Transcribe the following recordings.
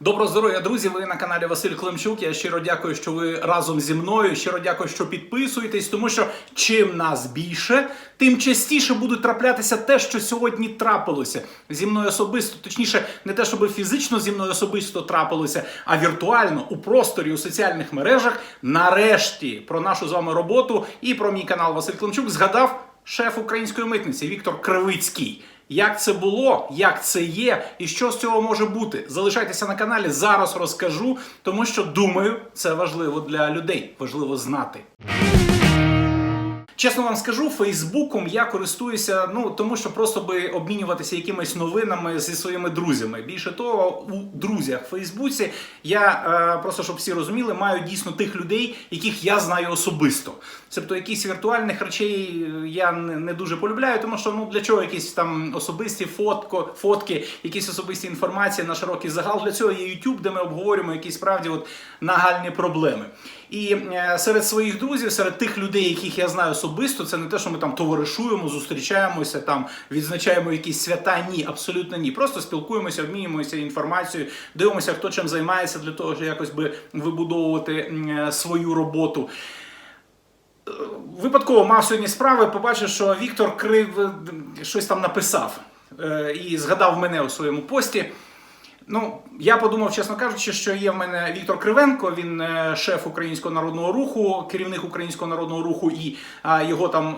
Доброго здоров'я, друзі! Ви на каналі Василь Климчук. Я щиро дякую, що ви разом зі мною. Щиро дякую, що підписуєтесь, тому що чим нас більше, тим частіше будуть траплятися те, що сьогодні трапилося зі мною особисто. Точніше, не те, щоб фізично зі мною особисто трапилося, а віртуально у просторі у соціальних мережах. Нарешті про нашу з вами роботу і про мій канал Василь Климчук згадав шеф української митниці Віктор Кривицький. Як це було, як це є, і що з цього може бути? Залишайтеся на каналі, зараз розкажу, тому що думаю, це важливо для людей, важливо знати. Чесно вам скажу, Фейсбуком я користуюся, ну тому що просто би обмінюватися якимись новинами зі своїми друзями. Більше того, у друзях в Фейсбуці я е, просто щоб всі розуміли, маю дійсно тих людей, яких я знаю особисто. Тобто якісь віртуальних речей я не, не дуже полюбляю, тому що ну для чого якісь там особисті фотко, фотки, якісь особисті інформації на широкий загал. Для цього є YouTube, де ми обговорюємо якісь справді от нагальні проблеми. І е, серед своїх друзів, серед тих людей, яких я знаю особисто, це не те, що ми там товаришуємо, зустрічаємося, там відзначаємо якісь свята. Ні, абсолютно ні. Просто спілкуємося, обмінюємося інформацією, дивимося, хто чим займається для того, щоб якось би вибудовувати е, свою роботу. Випадково мав сьогодні справи, побачив, що Віктор Крив е, щось там написав е, і згадав мене у своєму пості. Ну, я подумав, чесно кажучи, що є в мене Віктор Кривенко, він е, шеф Українського народного руху, керівник Українського народного руху, і його там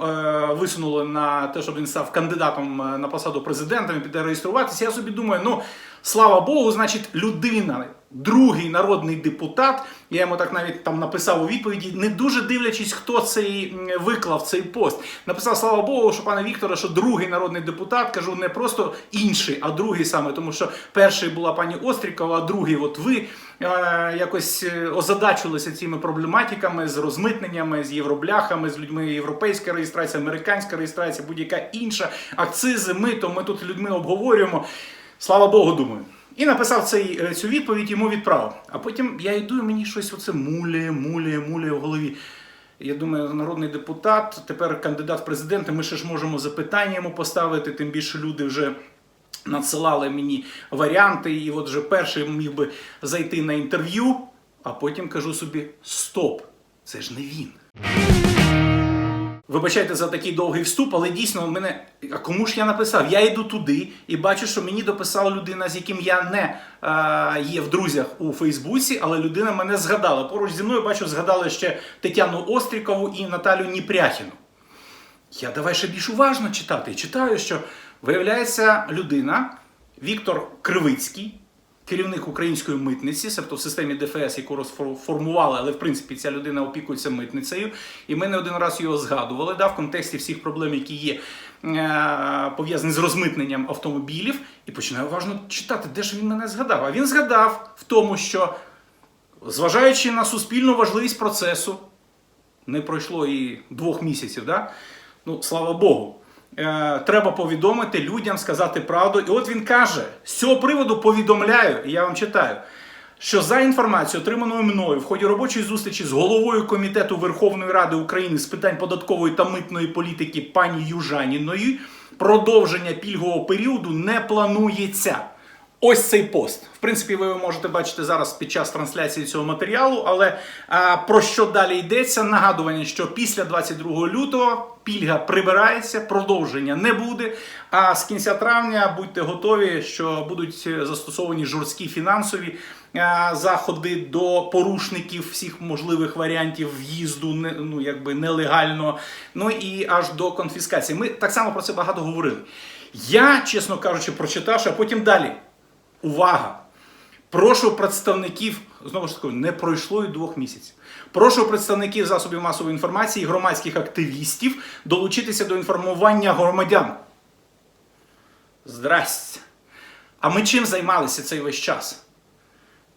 висунули на те, щоб він став кандидатом на посаду президента, він піде реєструватися. Я собі думаю, ну слава Богу, значить, людина, другий народний депутат. Я йому так навіть там написав у відповіді, не дуже дивлячись, хто цей виклав цей пост. Написав слава Богу, що пане Вікторе, що другий народний депутат, кажу, не просто інший, а другий саме, тому що перший була пані Острікова, а другий, от ви е, якось е, озадачилися цими проблематиками з розмитненнями, з євробляхами, з людьми європейська реєстрація, американська реєстрація, будь-яка інша, акцизи, мито. Ми тут людьми обговорюємо. Слава Богу, думаю. І написав цей, е, цю відповідь, йому відправив. А потім я йду, і мені щось оце муляє, муляє, муляє в голові. Я думаю, народний депутат, тепер кандидат в президенти, ми ще ж можемо запитання йому поставити, тим більше люди вже надсилали мені варіанти, і от вже перший міг би зайти на інтерв'ю, а потім кажу собі: стоп, це ж не він. Вибачайте за такий довгий вступ, але дійсно в мене. А кому ж я написав? Я йду туди і бачу, що мені дописала людина, з яким я не е, є в друзях у Фейсбуці, але людина мене згадала. Поруч зі мною бачу, згадали ще Тетяну Острікову і Наталю Ніпряхіну. Я давай ще більш уважно читати. Читаю, що виявляється людина Віктор Кривицький, керівник української митниці, тобто в системі ДФС, яку розформували, але в принципі ця людина опікується митницею. І ми не один раз його згадували да, в контексті всіх проблем, які є е, пов'язані з розмитненням автомобілів. І починаю уважно читати, де ж він мене згадав. А він згадав в тому, що, зважаючи на суспільну важливість процесу, не пройшло і двох місяців, да? ну слава Богу. Е, треба повідомити людям, сказати правду. І от він каже: з цього приводу повідомляю, і я вам читаю, що за інформацією, отриманою мною в ході робочої зустрічі з головою комітету Верховної Ради України з питань податкової та митної політики пані Южаніною, продовження пільгового періоду не планується. Ось цей пост. В принципі, ви можете бачити зараз під час трансляції цього матеріалу. Але а, про що далі йдеться? Нагадування, що після 22 лютого пільга прибирається, продовження не буде. А з кінця травня будьте готові, що будуть застосовані жорсткі фінансові а, заходи до порушників всіх можливих варіантів в'їзду, не- ну якби нелегально. Ну і аж до конфіскації. Ми так само про це багато говорили. Я, чесно кажучи, прочитавши, а потім далі. Увага! Прошу представників, знову ж таки, не пройшло і двох місяців. Прошу представників засобів масової інформації, громадських активістів долучитися до інформування громадян. Здрасте. А ми чим займалися цей весь час?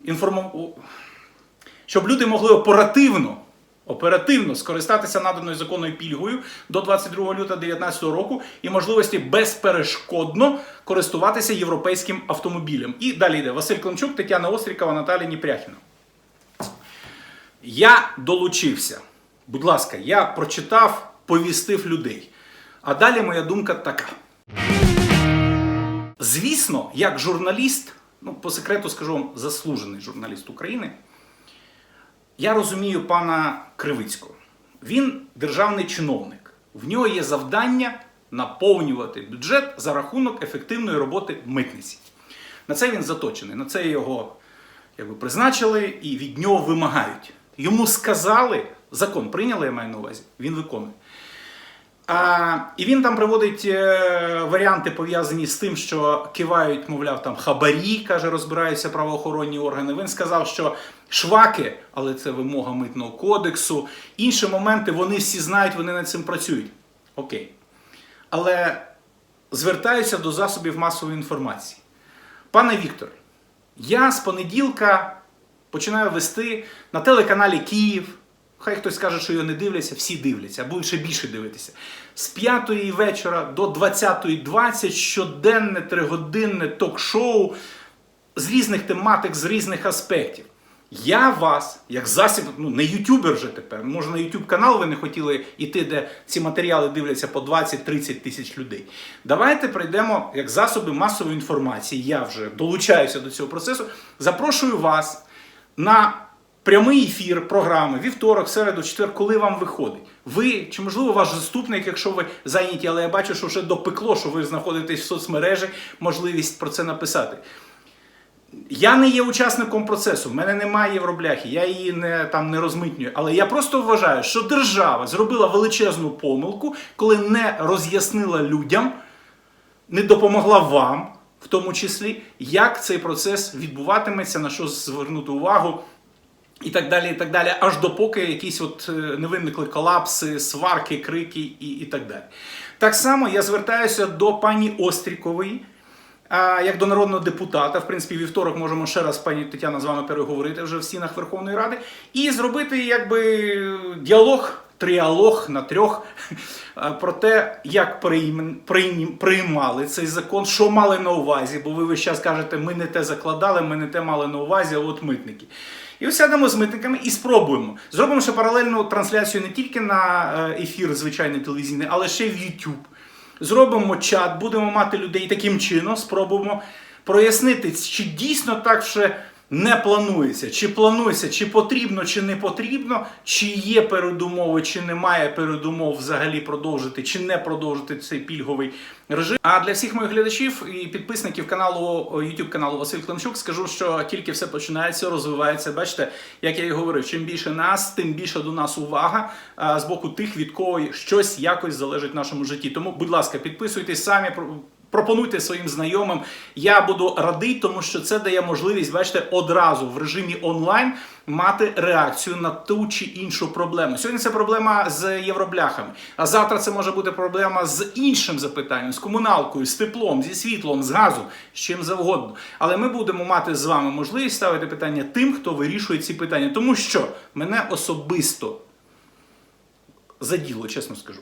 Інформу... Щоб люди могли оперативно, оперативно скористатися наданою законною пільгою до 22 лютого 2019 року і можливості безперешкодно користуватися європейським автомобілем. І далі йде Василь Климчук, Тетяна Острікова, Наталія Ніпряхіна. Я долучився. Будь ласка, я прочитав, повістив людей. А далі моя думка така. Звісно, як журналіст, ну, по секрету скажу вам, заслужений журналіст України. Я розумію пана Кривицького. Він державний чиновник. В нього є завдання наповнювати бюджет за рахунок ефективної роботи митниці. На це він заточений, на це його якби, призначили і від нього вимагають. Йому сказали, закон прийняли, я маю на увазі, він виконує. А, і він там приводить е, варіанти пов'язані з тим, що кивають, мовляв, там хабарі, каже, розбираються правоохоронні органи. Він сказав, що шваки, але це вимога митного кодексу. Інші моменти вони всі знають, вони над цим працюють. Окей. Але звертаюся до засобів масової інформації. Пане Віктор, я з понеділка починаю вести на телеканалі Київ. Хай хтось скаже, що його не дивляться, всі дивляться, а будуть ще більше дивитися. З 5 вечора до 20.20 щоденне тригодинне ток-шоу з різних тематик, з різних аспектів. Я вас, як засіб, ну не ютубер вже тепер, може на ютуб канал ви не хотіли йти, де ці матеріали дивляться по 20-30 тисяч людей. Давайте прийдемо як засоби масової інформації. Я вже долучаюся до цього процесу. Запрошую вас на прямий ефір програми вівторок, середу, четвер, коли вам виходить. Ви чи можливо ваш заступник, якщо ви зайняті, але я бачу, що вже допекло, що ви знаходитесь в соцмережі, можливість про це написати. Я не є учасником процесу, в мене немає євробляхи, я її не, там, не розмитнюю. Але я просто вважаю, що держава зробила величезну помилку, коли не роз'яснила людям, не допомогла вам, в тому числі, як цей процес відбуватиметься, на що звернути увагу. І так далі, і так далі, аж допоки якісь от е, не виникли колапси, сварки, крики і, і так далі. Так само я звертаюся до пані Острікової, а, як до народного депутата. В принципі, вівторок можемо ще раз, пані Тетяна, з вами переговорити вже в стінах Верховної Ради, і зробити якби діалог, тріалог на трьох про те, як прийм- прийм- приймали цей закон, що мали на увазі, бо ви весь час кажете, ми не те закладали, ми не те мали на увазі, а от митники. І сядемо з митниками і спробуємо. Зробимо ще паралельну трансляцію не тільки на е, ефір звичайний телевізійний, але ще в YouTube. Зробимо чат, будемо мати людей таким чином, спробуємо прояснити, чи дійсно так вже не планується, чи планується, чи потрібно, чи не потрібно, чи є передумови, чи немає передумов взагалі продовжити, чи не продовжити цей пільговий режим. А для всіх моїх глядачів і підписників каналу YouTube каналу Василь Климчук скажу, що тільки все починається, розвивається. Бачите, як я і говорив, чим більше нас, тим більше до нас увага з боку тих, від кого щось якось залежить в нашому житті. Тому, будь ласка, підписуйтесь самі. Про- Пропонуйте своїм знайомим. Я буду радий, тому що це дає можливість, бачите, одразу в режимі онлайн мати реакцію на ту чи іншу проблему. Сьогодні це проблема з євробляхами, а завтра це може бути проблема з іншим запитанням, з комуналкою, з теплом, зі світлом, з газом, з чим завгодно. Але ми будемо мати з вами можливість ставити питання тим, хто вирішує ці питання, тому що мене особисто заділо, чесно скажу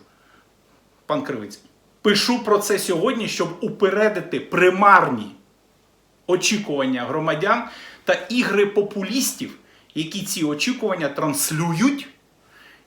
пан Кривицький. Пишу про це сьогодні, щоб упередити примарні очікування громадян та ігри популістів, які ці очікування транслюють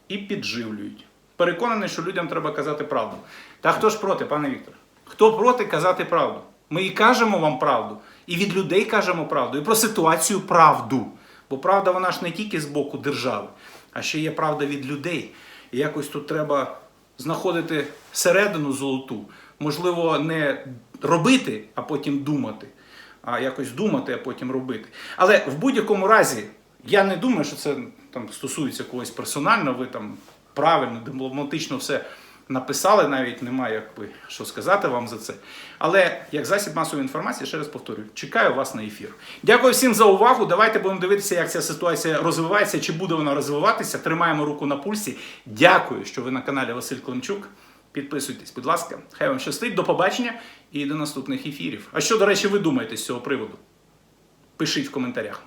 і підживлюють. Переконаний, що людям треба казати правду. Та хто ж проти, пане Віктор? Хто проти казати правду? Ми і кажемо вам правду, і від людей кажемо правду, і про ситуацію правду. Бо правда вона ж не тільки з боку держави, а ще є правда від людей. І якось тут треба знаходити середину золоту. Можливо, не робити, а потім думати, а якось думати, а потім робити. Але в будь-якому разі, я не думаю, що це там стосується когось персонально, ви там правильно, дипломатично все написали, навіть немає якби що сказати вам за це. Але як засіб масової інформації, ще раз повторюю, чекаю вас на ефір. Дякую всім за увагу. Давайте будемо дивитися, як ця ситуація розвивається, чи буде вона розвиватися. Тримаємо руку на пульсі. Дякую, що ви на каналі Василь Климчук. Підписуйтесь, будь ласка. Хай вам щастить. До побачення і до наступних ефірів. А що, до речі, ви думаєте з цього приводу? Пишіть в коментарях.